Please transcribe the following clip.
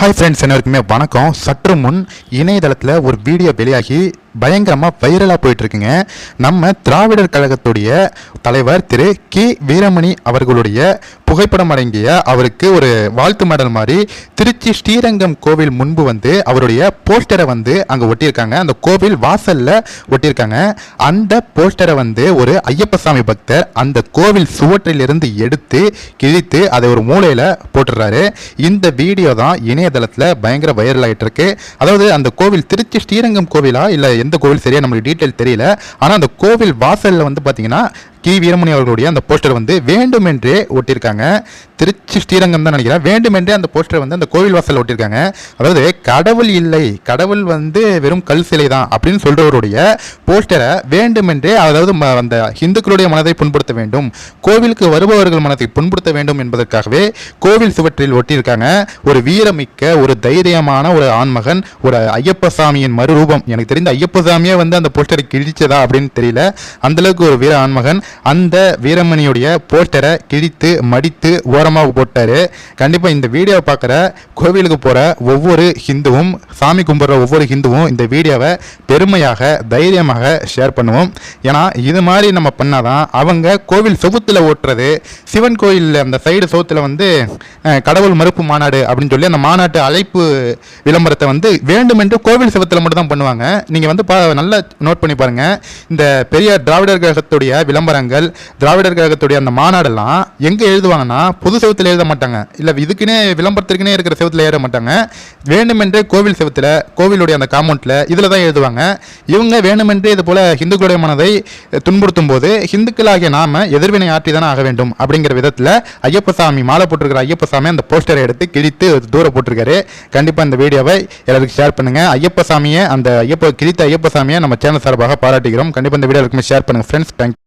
Hi friends எல்லாருக்குமே வணக்கம். சற்று முன் இணையதளத்தில் ஒரு வீடியோ வெளியாகி பயங்கரமாக வைரலாக போயிட்டுருக்குங்க. நம்ம திராவிடர் கழகத்துடைய தலைவர் திரு கே வீரமணி அவர்களுடைய புகைப்படம் அடங்கிய அவருக்கு ஒரு வாழ்த்து மடல் மாதிரி திருச்சி ஸ்ரீரங்கம் கோவில் முன்பு வந்து அவருடைய போஸ்டரை வந்து அங்கே ஒட்டியிருக்காங்க. அந்த கோவில் வாசலில் ஒட்டியிருக்காங்க. அந்த போஸ்டரை வந்து ஒரு ஐயப்பசாமி பக்தர் அந்த கோவில் சுவற்றிலிருந்து எடுத்து கிழித்து அதை ஒரு மூலையில் போட்டுடுறாரு இந்த வீடியோ தான் இணையதளத்தில் பயங்கர வைரல் ஆகிட்டு இருக்கு அதாவது அந்த கோவில் திருச்சி ஸ்ரீரங்கம் கோவிலா இல்லை எந்த கோவில் சரியா நம்மளுக்கு டீட்டெயில் தெரியல. ஆனால் அந்த கோவில் வாசலில் வந்து பார்த்தீங்கன்னா கி. வீரமணி அவர்களுடைய அந்த போஸ்டர் வந்து வேண்டுமென்றே ஒட்டியிருக்காங்க. திருச்சி ஸ்ரீரங்கம் தான் நினைக்கிறேன். வேண்டுமென்றே அந்த போஸ்டர் வந்து அந்த கோவில் வாசல் ஒட்டியிருக்காங்க. அதாவது கடவுள் இல்லை கடவுள் வந்து வெறும் கல் சிலை தான் அப்படின்னு சொல்றவருடைய போஸ்டரை வேண்டுமென்றே அதாவது ம- அந்த இந்துக்களுடைய மனதை புண்படுத்த வேண்டும் கோவிலுக்கு வருபவர்கள் மனதை புண்படுத்த வேண்டும் என்பதற்காகவே கோவில் சுவற்றில் ஒட்டியிருக்காங்க. ஒரு வீரமிக்க ஒரு தைரியமான ஒரு ஆண்மகன் ஒரு ஐயப்ப சாமியின் மறுரூபம். எனக்கு தெரிந்த ஐயப்ப சாமியே வந்து அந்த போஸ்டரை கிழிச்சதா அப்படின்னு தெரியல. அந்த அளவுக்கு ஒரு வீர ஆண்மகன். அந்த வீரமணியுடைய போஸ்டரை கிழித்து மடித்து ஓரமாக போட்டாரு. கண்டிப்பா இந்த வீடியோவை பார்க்குற கோவிலுக்கு போற ஒவ்வொரு ஹிந்துவும் சாமி கும்பிட்ற ஒவ்வொரு ஹிந்துவும் இந்த வீடியோவை பெருமையாக தைரியமாக ஷேர் பண்ணுவோம். ஏன்னா இது மாதிரி நம்ம பண்ணாதான் அவங்க கோவில் செவுத்துல ஓட்டுறது சிவன் கோயில் அந்த சைடு சவுத்துல வந்து கடவுள் மறுப்பு மாநாடு அப்படின்னு சொல்லி அந்த மாநாட்டு அழைப்பு விளம்பரத்தை வந்து வேண்டுமென்று கோவில் சிவத்தில் மட்டும் தான் பண்ணுவாங்க. நீங்க வந்து பா நல்லா நோட் பண்ணி பாருங்க. இந்த பெரிய திராவிடர் கழகத்துடைய விளம்பரங்கள் திராவிடர் கழகத்துடைய அந்த மாநாடெல்லாம் எங்க எழுதுவாங்கன்னா பொது செவத்துல எழுத மாட்டாங்க. இல்ல இதுக்குன்னே விளம்பரத்திற்குனே இருக்கிற செவத்துல ஏற மாட்டாங்க. வேண்டுமென்றே கோவில் செவத்துல கோவிலுடைய அந்த காம்பவுண்ட்ல இதில் தான் எழுதுவாங்க. இவங்க வேண்டுமென்றே இது போல ஹிந்துக்களுடைய மனதை துன்புறுத்தும் போது ஹிந்துக்களாகிய நாம எதிர்வினை ஆற்றி தானே ஆக வேண்டும் அப்படிங்கிற விதத்தில் ஐயப்பசாமி மாலை போட்டிருக்கிற ஐயப்பசாமி அந்த போஸ்டரை எடுத்து கிழித்து தூர போட்டிருக்காரு. கண்டிப்பாக இந்த வீடியோவை எல்லாருக்கும் ஷேர் பண்ணுங்க. ஐயப்பசாமியை அந்த ஐயப்ப கிழித்த ஐயப்பசாமியை நம்ம சேனல் சார்பாக பாராட்டுகிறோம். கண்டிப்பாக இந்த வீடியோ ஷேர் பண்ணுங்கள் ஃப்ரெண்ட்ஸ் தேங்க்